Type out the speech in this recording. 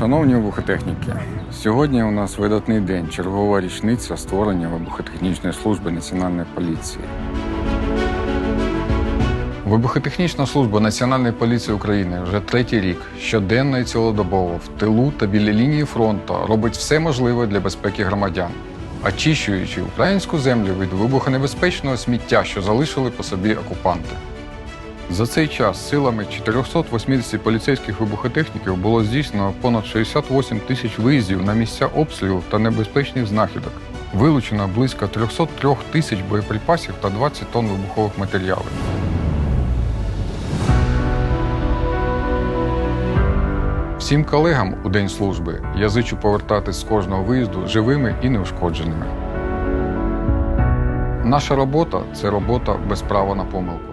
Шановні вибухотехніки, сьогодні у нас видатний день, чергова річниця створення вибухотехнічної служби Національної поліції. Вибухотехнічна служба Національної поліції України вже третій рік щоденно і цілодобово в тилу та біля лінії фронту робить все можливе для безпеки громадян, очищуючи українську землю від вибухонебезпечного сміття, що залишили по собі окупанти. За цей час силами 480 поліцейських вибухотехніків було здійснено понад 68 тисяч виїздів на місця обстрілу та небезпечних знахідок. Вилучено близько 303 тисяч боєприпасів та 20 тонн вибухових матеріалів. Всім колегам у день служби я зичу повертатись з кожного виїзду живими і неушкодженими. Наша робота це робота без права на помилку.